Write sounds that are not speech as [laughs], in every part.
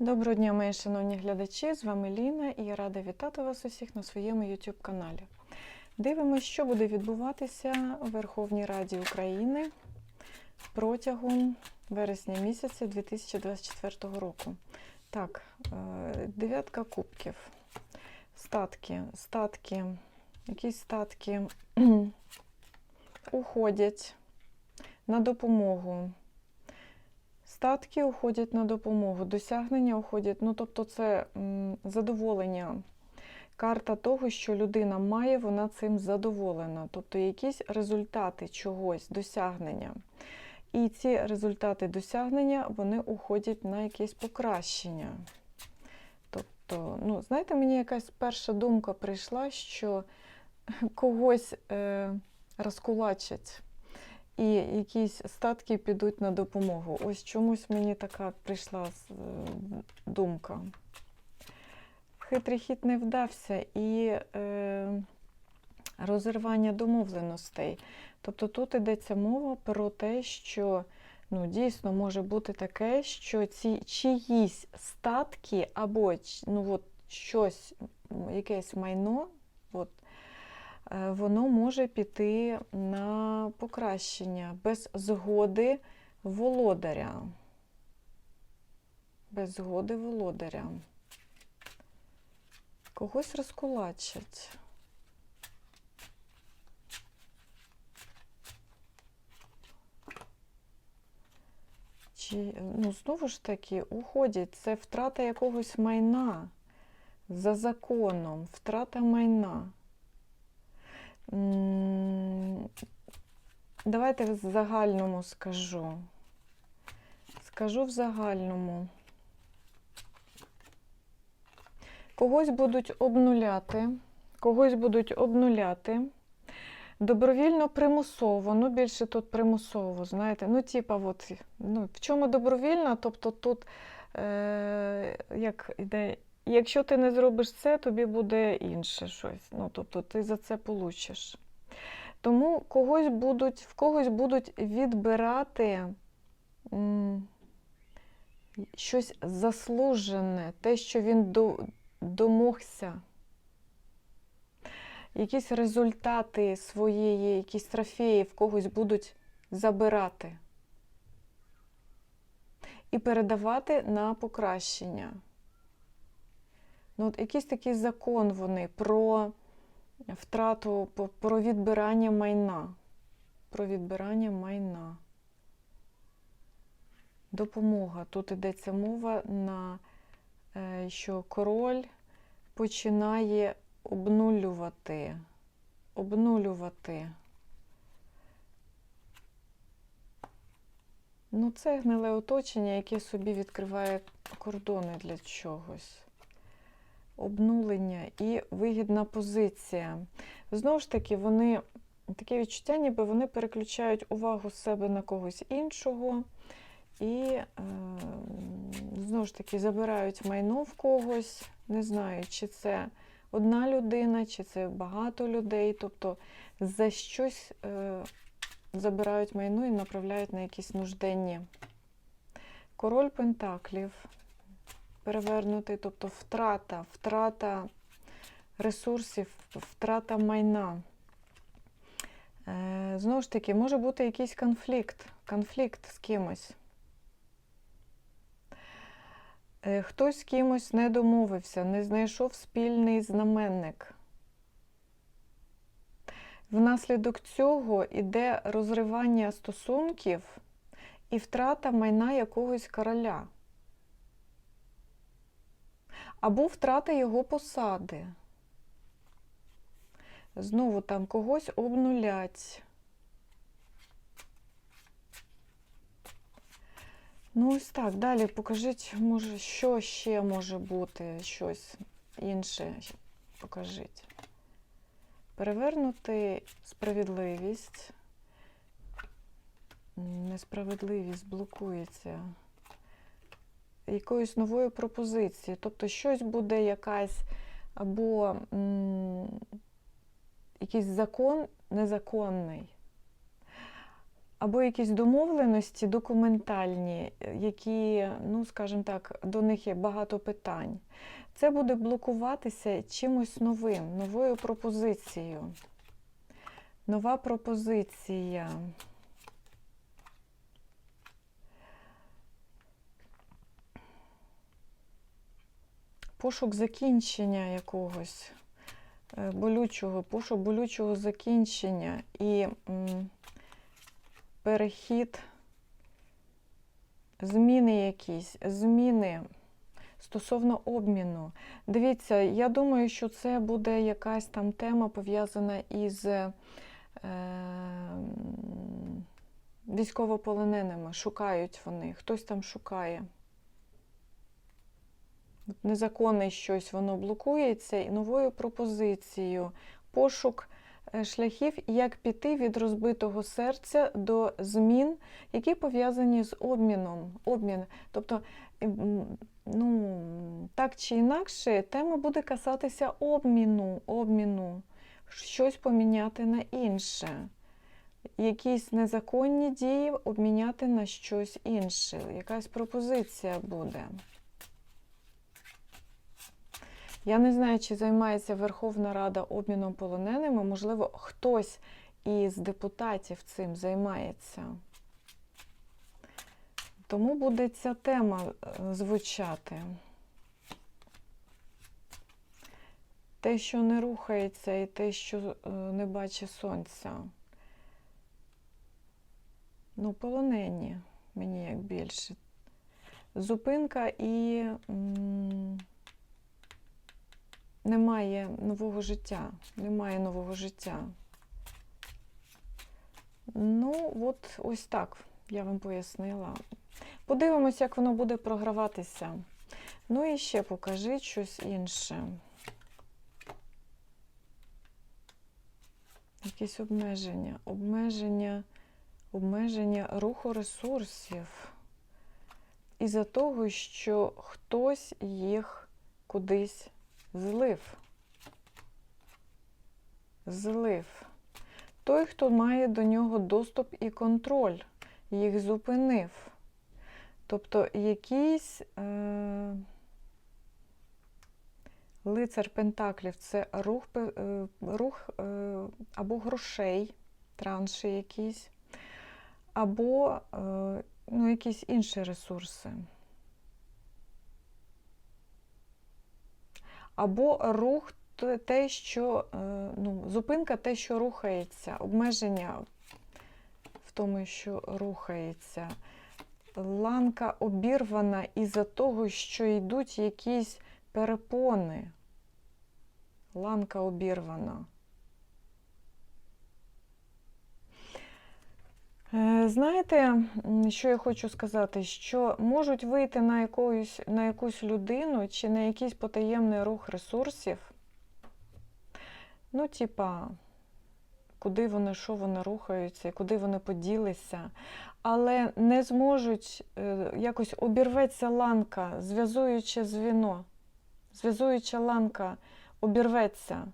Доброго дня, мої шановні глядачі! З вами Ліна і я рада вітати вас усіх на своєму YouTube каналі. Дивимося, що буде відбуватися у Верховній Раді України протягом вересня місяця 2024 року. Так, е, дев'ятка кубків. Статки, статки, якісь статки [clears throat] уходять на допомогу. Статки уходять на допомогу, досягнення уходять, ну тобто це м, задоволення. Карта того, що людина має, вона цим задоволена. Тобто якісь результати чогось, досягнення. І ці результати досягнення вони уходять на якесь покращення. Тобто, ну, знаєте, мені якась перша думка прийшла, що [laughs] когось е, розкулачать і якісь статки підуть на допомогу. Ось чомусь мені така прийшла е, думка. Хитрий хід не вдався і е, розірвання домовленостей. Тобто тут йдеться мова про те, що ну, дійсно може бути таке, що ці чиїсь статки або ну, от, щось, якесь майно. От, воно може піти на покращення без згоди володаря. Без згоди володаря. Когось розкулачать. Чи, ну, знову ж таки, уходять. Це втрата якогось майна за законом, втрата майна. Давайте в загальному скажу. Скажу в загальному. Когось будуть обнуляти, когось будуть обнуляти. Добровільно примусово, ну більше тут примусово, знаєте. Ну, типа, от, ну, в чому добровільно, тобто тут, е, як іде, якщо ти не зробиш це, тобі буде інше щось. Ну, тобто ти за це получиш. Тому когось будуть, в когось будуть відбирати м, щось заслужене, те, що він до, домогся. Якісь результати своєї, якісь трофеї в когось будуть забирати і передавати на покращення. Ну, от якийсь такий закон вони про втрату, про відбирання майна. Про відбирання майна. Допомога. Тут йдеться мова на е, що король починає обнулювати. Обнулювати. Ну, це гниле оточення, яке собі відкриває кордони для чогось. Обнулення і вигідна позиція. Знову ж таки, вони таке відчуття, ніби вони переключають увагу з себе на когось іншого і е, знову ж таки забирають майно в когось. Не знаю, чи це одна людина, чи це багато людей. Тобто за щось е, забирають майно і направляють на якісь нужденні. Король Пентаклів перевернутий, тобто втрата, втрата ресурсів, втрата майна. Е, Знову ж таки, може бути якийсь конфлікт, конфлікт з кимось. Е, Хтось з кимось не домовився, не знайшов спільний знаменник. Внаслідок цього йде розривання стосунків і втрата майна якогось короля. Або втрата його посади. Знову там когось обнулять. Ну, ось так, далі покажіть, може, що ще може бути, щось інше. Покажіть. Перевернути справедливість. Несправедливість блокується якоюсь новою пропозицією. Тобто щось буде якась або м, якийсь закон незаконний. або якісь домовленості документальні, які, ну, скажімо так, до них є багато питань. Це буде блокуватися чимось новим, новою пропозицією. Нова пропозиція. Пошук закінчення якогось е, болючого, пошук болючого закінчення і м, перехід, зміни якісь, зміни стосовно обміну. Дивіться, я думаю, що це буде якась там тема пов'язана із е, військовополоненими. Шукають вони, хтось там шукає. Незаконне щось воно блокується і новою пропозицією пошук е, шляхів, як піти від розбитого серця до змін, які пов'язані з обміном. Обмін. Тобто, ну, так чи інакше, тема буде касатися обміну, обміну, щось поміняти на інше. Якісь незаконні дії обміняти на щось інше. Якась пропозиція буде. Я не знаю, чи займається Верховна Рада обміном полоненими. Можливо, хтось із депутатів цим займається. Тому буде ця тема е, звучати. Те, що не рухається, і те, що е, не бачить сонця. Ну, полонені, мені як більше. Зупинка і. м, немає нового життя. Немає нового життя. Ну, от ось так я вам пояснила. Подивимось, як воно буде програватися. Ну і ще покажіть щось інше. Якісь обмеження. Обмеження, обмеження руху ресурсів. Із-за того, що хтось їх кудись злив. Злив. Той, хто має до нього доступ і контроль, їх зупинив. Тобто якийсь е, лицар Пентаклів це рух, е, рух е, або грошей, транші якісь, або е, ну, якісь інші ресурси. Або рух те- що е, ну, зупинка те, що рухається, обмеження в тому, що рухається. Ланка обірвана із-за того, що йдуть якісь перепони. Ланка обірвана. Знаєте, що я хочу сказати? Що можуть вийти на якусь, на якусь людину чи на якийсь потаємний рух ресурсів. Ну, типа, куди вони, що вони рухаються, куди вони поділися, але не зможуть е, якось обірветься ланка, зв'язуюче звіно, зв'язуюча ланка обірветься,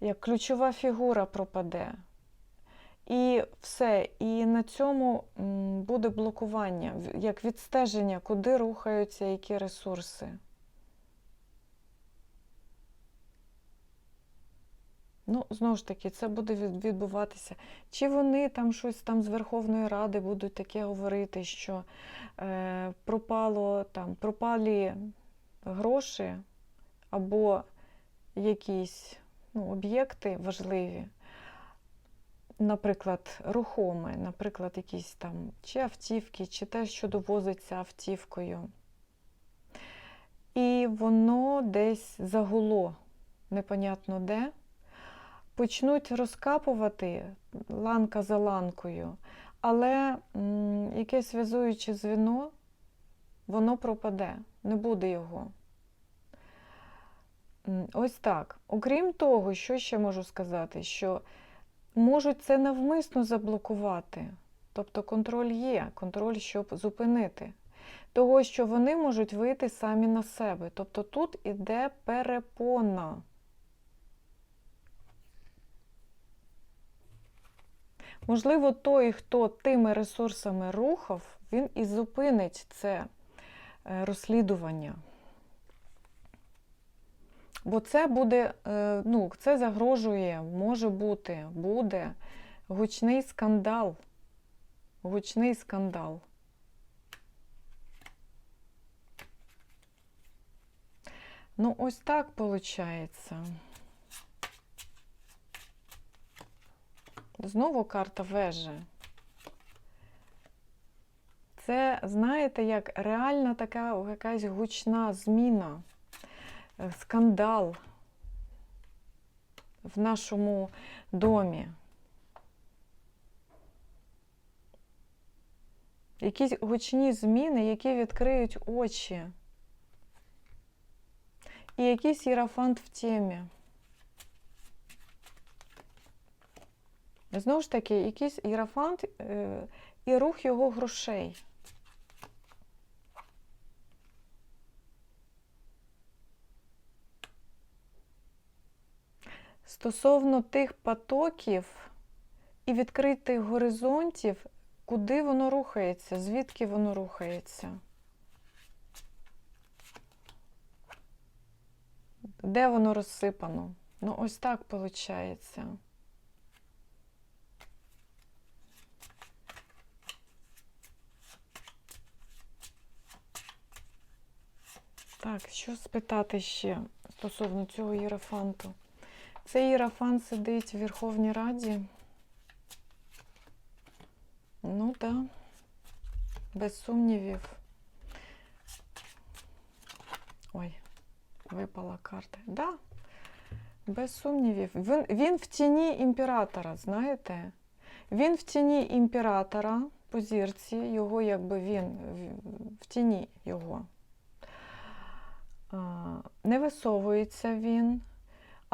як ключова фігура пропаде. І все. І на цьому буде блокування, як відстеження, куди рухаються які ресурси. Ну, знову ж таки, це буде від- відбуватися. Чи вони там щось там з Верховної Ради будуть таке говорити, що е, пропало там, пропалі гроші або якісь ну, об'єкти важливі наприклад, рухоме, наприклад, якісь там чи автівки, чи те, що довозиться автівкою. І воно десь загуло, непонятно де. Почнуть розкапувати ланка за ланкою, але якесь зв'язуюче звіно, воно пропаде, не буде його. Ось так. Окрім того, що ще можу сказати, що можуть це навмисно заблокувати. Тобто контроль є, контроль, щоб зупинити. Того, що вони можуть вийти самі на себе. Тобто тут іде перепона. Можливо, той, хто тими ресурсами рухав, він і зупинить це е, розслідування. Бо це буде, е, ну, це загрожує, може бути, буде гучний скандал. Гучний скандал. Ну, ось так виходить. Знову карта вежі. Це, знаєте, як реальна така якась гучна зміна, скандал в нашому домі. Якісь гучні зміни, які відкриють очі. І якийсь єрафант в темі. Знову ж таки, якийсь єрафант е, і рух його грошей. Стосовно тих потоків і відкритих горизонтів, куди воно рухається, звідки воно рухається. Де воно розсипано? Ну, ось так виходить. Так, що спитати ще стосовно цього єрофанту? Цей єрофант сидить в Верховній Раді. Ну так, да. без сумнівів. Ой, випала карта. Да, без сумнівів. Він, він в тіні імператора, знаєте? Він в тіні імператора по зірці, його якби він в- тіні його. Не висовується він,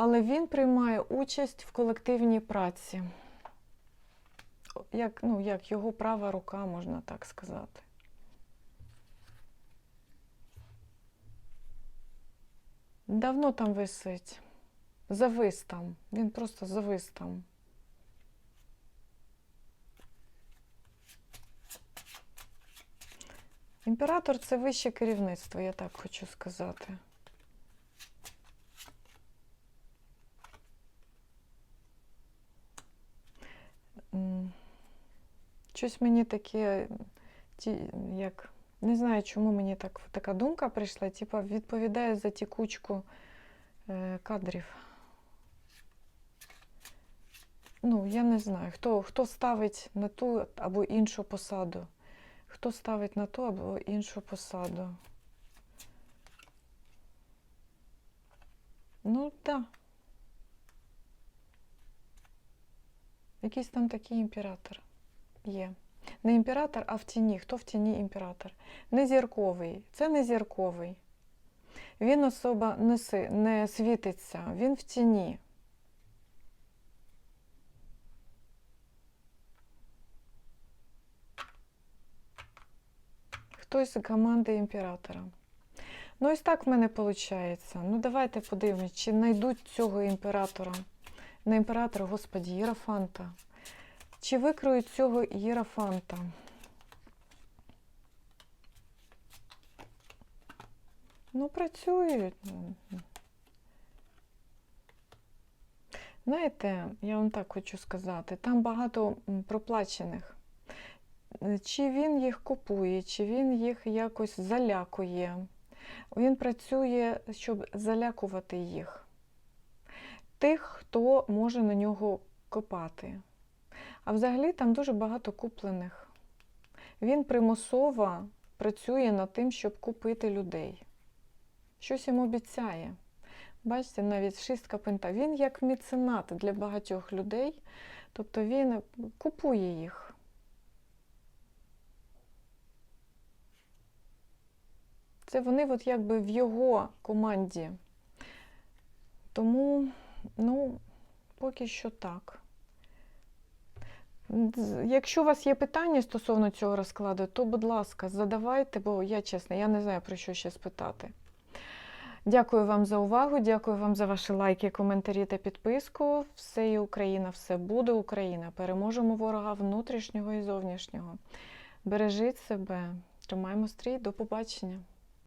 але він приймає участь в колективній праці. Як, ну, як його права рука, можна так сказати. Давно там висить. Завис там. Він просто завис там. Імператор це вище керівництво, я так хочу сказати. Щось мені таке, як, не знаю, чому мені так, така думка прийшла, типа відповідає за тікучку е, кадрів. Ну, я не знаю, хто, хто ставить на ту або іншу посаду. Хто ставить на ту або іншу посаду. Ну, так. Да. Якийсь там такий імператор є. Не імператор, а в тіні. Хто в тіні імператор? Не зірковий. Це не зірковий. Він особа не, не світиться, він в тіні. Хтось з команди імператора. Ну, ось так в мене виходить. Ну, давайте подивимось, чи знайдуть цього імператора. Не імператора, господі, Єрофанта. Чи викриють цього Єрофанта? Ну, працюють. Знаєте, я вам так хочу сказати, там багато проплачених. Чи він їх купує, чи він їх якось залякує. Він працює, щоб залякувати їх. Тих, хто може на нього копати. А взагалі там дуже багато куплених. Він примусово працює над тим, щоб купити людей. Щось їм обіцяє. Бачите, навіть шістка пента. Він як меценат для багатьох людей, тобто він купує їх. Це вони от якби в його команді. Тому, ну, поки що так. Якщо у вас є питання стосовно цього розкладу, то, будь ласка, задавайте, бо я чесно, я не знаю про що ще спитати. Дякую вам за увагу, дякую вам за ваші лайки, коментарі та підписку. Все є Україна, все буде Україна. Переможемо ворога внутрішнього і зовнішнього. Бережіть себе, тримаємо стрій, до побачення.